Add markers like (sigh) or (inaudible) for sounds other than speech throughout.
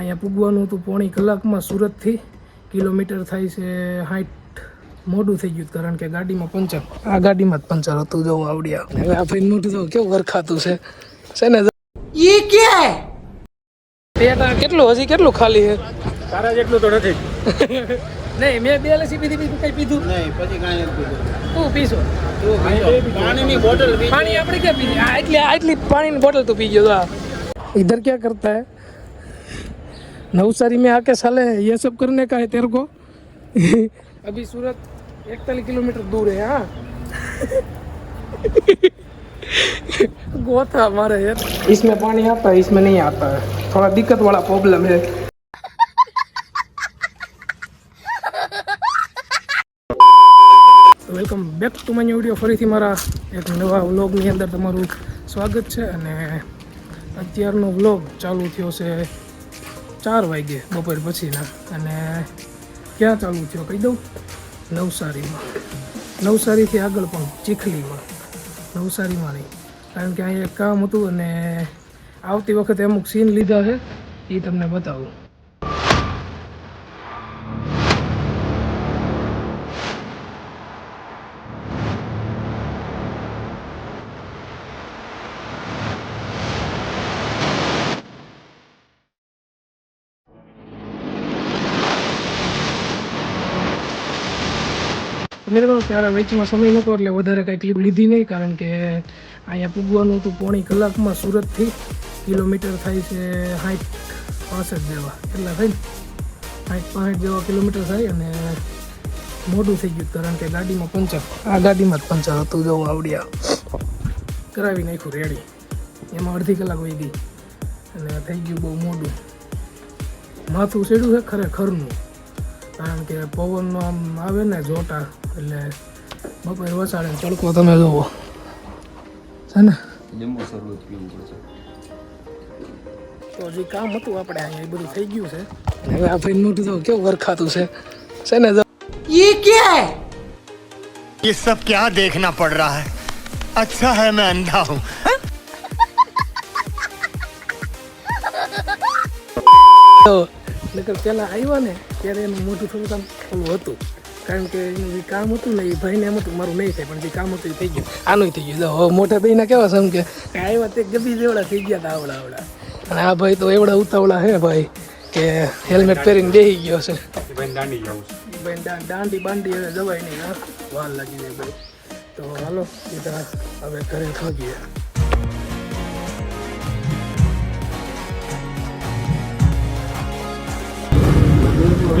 અહીંયા પૂગવાનું હતું. પોણી કલાકમાં સુરતથી કિલોમીટર થાય છે હાઈટ મોડું થઈ ગયું કારણ કે ગાડીમાં પંચર. આ ગાડીમાં જ પંચર હતું જવું આવડ્યા હવે આ ભાઈ મોટું તો કેવું વરખાતું છે? છે ને? ઈ કે? પેટા કેટલું હજી કેટલું ખાલી છે? તારા જેટલું તો નથી. નહીં મેં બે લસી પીધી બીજું કઈ પીધું? નહીં પછી કાંઈ નથી તું પીશો. પાણીની બોટલ પાણી આપણે ક્યાં પીધી? આટલી આટલી પાણીની બોટલ તું પી ગયો તો ઇધર ક્યાં કરતા હે? नवसारी में आके साले ये सब करने का है तेरे को (laughs) अभी सूरत इकतालीस किलोमीटर दूर है हाँ गोथा (laughs) हमारे यार इसमें पानी आता है इसमें नहीं आता है थोड़ा दिक्कत वाला प्रॉब्लम है welcome back to my video ફરીથી મારા એક નવા વ્લોગની અંદર તમારું સ્વાગત છે અને અત્યારનો વ્લોગ ચાલુ થયો છે ચાર વાગે બપોર પછીના. અને ક્યાં ચાલુ થયો કહી દઉં? નવસારીમાં. નવસારીથી આગળ પણ ચીખલીમાં. નવસારીમાં નહીં. કારણ કે અહીંયા એક કામ હતું અને આવતી વખતે અમુક સીન લીધા છે એ તમને બતાવું. તો ત્યારે વેચમાં સમય નહોતો એટલે વધારે કાંઈ ક્લિપ લીધી નહીં, કારણ કે અહીંયા પૂગવાનું હતું પોણી કલાકમાં સુરતથી. કિલોમીટર થાય છે સાઠ પાસઠ જેવા, કેટલા થાય ને? સાઠ પાસઠ જેવા કિલોમીટર થાય અને મોટું થઈ ગયું કારણ કે ગાડીમાં પંચર, આ ગાડીમાં જ પંચર હતું જવું આવડ્યા કરાવી નાખ્યું રેડી એમાં અડધી કલાક વહી ગઈ અને થઈ ગયું બહુ મોડું. માથું સેડું છે ખરેખરનું. કારણ કે પવનનો આમ આવે ને જોટા એટલે બપોર વસાડે ને તડકો તમે જોવો છે ને લીંબુ શરબત પીવું પડશે તો હજી કામ હતું આપણે અહીંયા એ બધું થઈ ગયું છે અને હવે આ ભાઈ મોટું તો કેવું વરખાતું છે છે ને જો ये क्या है ये सब क्या देखना पड़ रहा है अच्छा है मैं अंधा हूँ તો નકર પહેલાં આવ્યા ને ત્યારે એનું મોઢું થોડુંક આમ ઓલું હતું. કારણ કે એનું જે કામ હતું ને એ ભાઈને એમ હતું મારું નહીં થાય પણ જે કામ હતું એ થઈ ગયું. આનું થઈ ગયું. હવે મોટા ભાઈના કેવા સમ કે આવ્યા તે ગબી જેવડા થઈ ગયા હતા આવડા આવડા. અને આ ભાઈ તો એવડા ઉતાવળા હે ભાઈ કે હેલ્મેટ પહેરીને બેસી ગયો છે. ભાઈ દાંડી બાંડી હવે જવાય નહીં વાર લાગી જાય ભાઈ તો હાલો સીધા હવે ઘરે ભાગીએ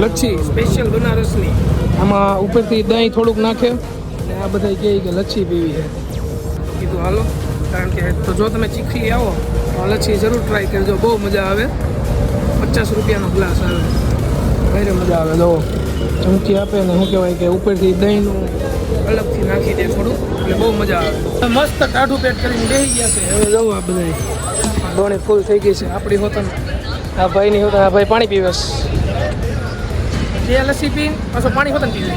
લચ્છી. સ્પેશિયલ બનારસની. આમાં ઉપરથી દહીં થોડુંક નાખે અને આ બધા કહે કે લચ્છી પીવી છે. કીધું હાલો. કારણ કે તો જો તમે ચીખલી આવો તો લચ્છી જરૂર ટ્રાય કરજો. બહુ મજા આવે. પચાસ રૂપિયાનો ગ્લાસ આવે. ભારે મજા આવે જો ચમચી આપે ને શું કહેવાય કે ઉપરથી દહીંનું અલગથી નાખી દે થોડું એટલે બહુ મજા આવે. મસ્ત ટાઢું પેટ કરીને બેસી ગયા છે. હવે જવું આ બધા દોણી ફૂલ થઈ ગઈ છે. આપણી હોતન આ ભાઈની હોતન આ ભાઈ પાણી પીવે છે. બે લસ્સી પીને પાછો પાણી હોતન પીવે.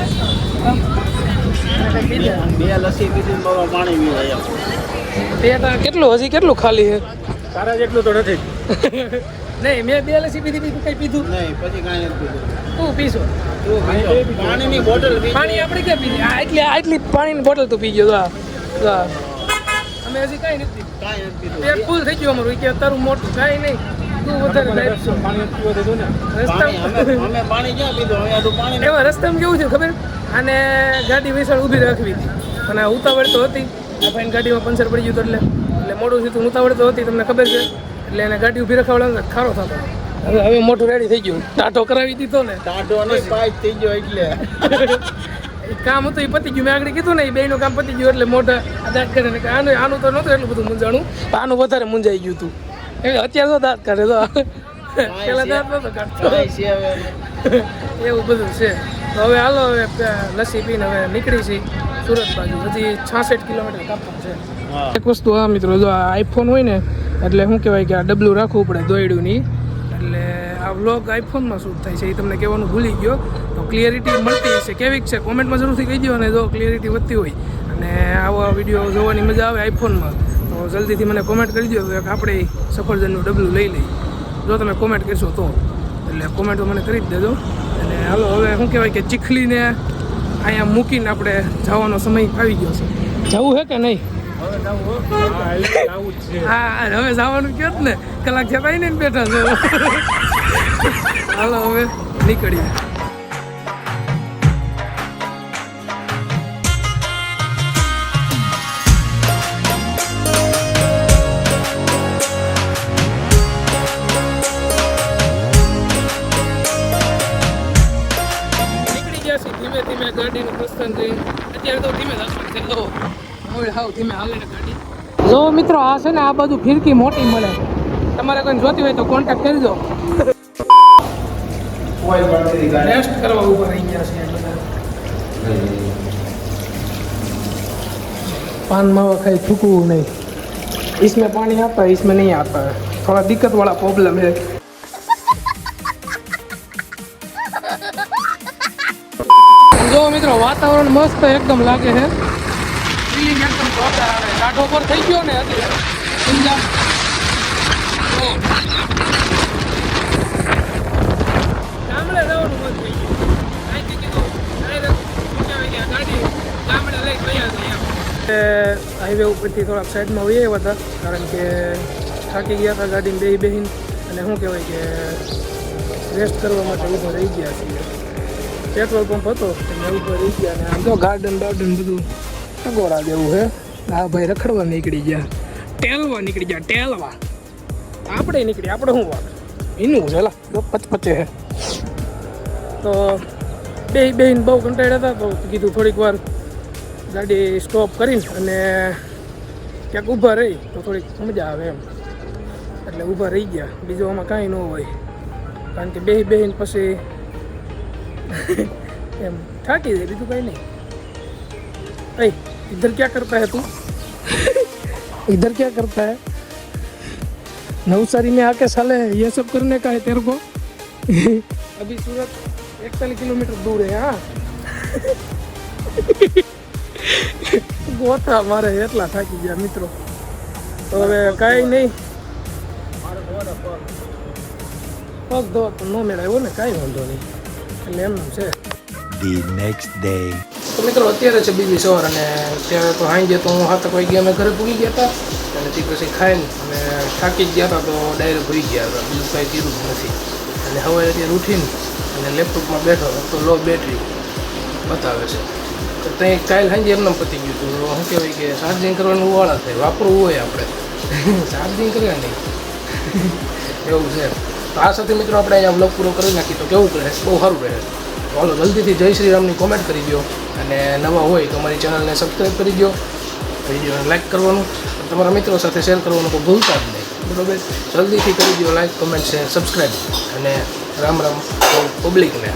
બે લસ્સી પીધી પાણી પીવાય તે કેટલું હજી કેટલું ખાલી છે? તારા જેટલું તો નથી. નહીં મેં બે લસ્સી પીધી બીજું કંઈ પીધું? નહીં પછી કાંઈ નથી પીધું. તું પીશો. પાણીની બોટલ પાણી આપણે ક્યાં પીધી? આ એટલી આટલી પાણીની બોટલ તું પી ગયો તો. અમે હજી કાંઈ નથી પીધું. કાંઈ નથી પેટ ફૂલ થઈ ગયું અમારું કે તારું મોટું કાંઈ નહીં. તું વધારે એમાં રસ્તામાં કેવું છે ખબર? અને ગાડી વિશાળ ઊભી રાખવી હતી. અને ઉતાવળ તો હતી. ભાઈ ગાડીમાં પંચર પડી ગયું તો એટલે એટલે મોડું થયું ઉતાવળ તો હતી તમને ખબર છે? એટલે એને ગાડી ઊભી રખાવડા ખારો થતો હવે હવે મોટું રેડી થઈ ગયું. ટાટો કરાવી દીધો ને. ટાટો નહીં પાઇપ થઈ ગયો એટલે. (laughs) કામ હતું એ પતી ગયું. મેં આગળ કીધું ને એ બેનું કામ પતી ગયું એટલે મોટા આધાર કરીને આનું આનું તો નહોતું એટલું બધું મૂંઝાણું. આનું વધારે મૂંઝાઈ ગયું હતું અત્યારે તો દાંત કરે તો. પેલા દાંત કાઢતો. એવું બધું છે. તો હવે હાલો હવે લસ્સી પીને હવે નીકળી છે સુરત બાજુ. હજી છાસઠ કિલોમીટર કાપવાનું છે. એક વસ્તુ હા મિત્રો જો આ આઈફોન હોય ને એટલે શું કહેવાય કે આ ડબલું રાખવું પડે દોયડું ની એટલે આ વ્લોગ આઈફોનમાં શૂટ થાય છે એ તમને કહેવાનું ભૂલી ગયો. તો ક્લિયરિટી મળતી હશે. કેવી છે? કોમેન્ટમાં જરૂરથી કહી દો અને જો ક્લિયરિટી વધતી હોય. અને આવા વીડિયો જોવાની મજા આવે આઈફોનમાં તો જલ્દીથી મને કોમેન્ટ કરી દો કે આપણે સફરજનનું ડબલું લઈ લઈ જો તમે કોમેન્ટ કરશો તો. એટલે કોમેન્ટો મને કરી જ દેજો. અને હાલો હવે શું કહેવાય કે ચીખલીને અહીંયા મૂકીને આપણે જવાનો સમય આવી ગયો છે. જવું છે કે નહીં? હા. હવે જવાનું કહો ને? કલાક જતા ને બેઠા છો. હાલો હવે નીકળીએ. દર્શન કરીને અત્યારે તો ધીમે દર્શન થઈ લો હવે હાવ ધીમે હાલે ગાડી જો મિત્રો આ છે ને આ બધું ફિરકી મોટી મળે તમારે કોઈ જોતી હોય તો કોન્ટેક્ટ કરજો રેસ્ટ કરવા ઉપર રહી ગયા છે પાન માવા ખાઈ થૂકવું નહીં इसमें पानी आता है इसमें नहीं आता है थोड़ा दिक्कत वाला प्रॉब्लम है જો મિત્રો વાતાવરણ મસ્ત એકદમ લાગે છે. ફિલિંગ એકદમ જોરદાર આવે. કાંઠો પર થઈ ગયો ને અત્યારે સમજા. ગામડે જવાનું થઈ ગયું. હાઈવે ઉપરથી થોડાક સાઈડમાં હોઈએ એવા હતા કારણ કે થાકી ગયા હતા ગાડીમાં બેહી બેહીને. અને શું કહેવાય કે રેસ્ટ કરવા માટે ઊભા રહી ગયા છીએ. પેટ્રોલ પંપ હતો એટલે ઊભા રહી ગયા અને આમ તો ગાર્ડન બાર્ડન બધું ટગોરા જેવું છે. આ ભાઈ રખડવા નીકળી ગયા. ટેલવા નીકળી ગયા, ટેલવા. આપણે નીકળી, આપણે શું વાત એનું છે, લા, પચે પચપચે છે. તો બે બેન બહુ કંટાળ્યા હતા તો કીધું થોડીક વાર ગાડી સ્ટોપ કરીને અને ક્યાંક ઊભા રહી તો થોડીક મજા આવે એમ. એટલે ઊભા રહી ગયા. બીજું આમાં કાંઈ ન હોય. કારણ કે બે બેહીને પછી એમ થાકી જાય બીજું કંઈ નહીં ऐ इधर क्या करता है तू इधर क्या करता है नवसारी में आके साले ये सब करने का है तेरे को अभी सूरत इकतालीस किलोमीटर दूर है हाँ ગોથા મારે એટલા થાકી ગયા મિત્રો તો હવે કાંઈ નહીં પગ ધો તો ન મેળવ્યો ને કાંઈ વાંધો નહીં એટલે એમ છે. The next day. તો મિત્રો અત્યારે છે બીજી સવાર અને ત્યારે તો હાઈ તો હું હાથ ગયા અમે ઘરે પૂગી ગયા હતા અને તે પછી ખાઈને અને થાકી જ ગયા હતા તો ડાયરેક્ટ હોઈ ગયા હતા. બીજું કાંઈ કીધું જ નથી. અને હવે અત્યારે ઉઠીને અને લેપટોપમાં બેઠો તો લો બેટરી બતાવે છે. તો ત્યાં કાલ સાંજે એમને પતી ગયું હતું. તો શું કહેવાય કે ચાર્જિંગ કરવાનું વાળા થાય. વાપરવું હોય આપણે. (laughs) ચાર્જિંગ કર્યા નહીં. (laughs) એવું છે. તો આ સાથે મિત્રો આપણે અહીંયા વ્લોગ પૂરો કરી નાખીએ. તો કેવું રહે? બહુ સારું રહે. ચાલો જલ્દીથી જય શ્રી રામની કોમેન્ટ કરી દો અને નવા હોય તો અમારી ચેનલને સબસ્ક્રાઈબ કરી દો વિડીયોને લાઇક કરવાનું. તમારા મિત્રો સાથે શેર કરવાનું કોઈ ભૂલતા જ નહીં. બરાબર? જલ્દીથી કરી દો લાઇક કમેન્ટ શેર સબસ્ક્રાઈબ અને રામ રામ પબ્લિકને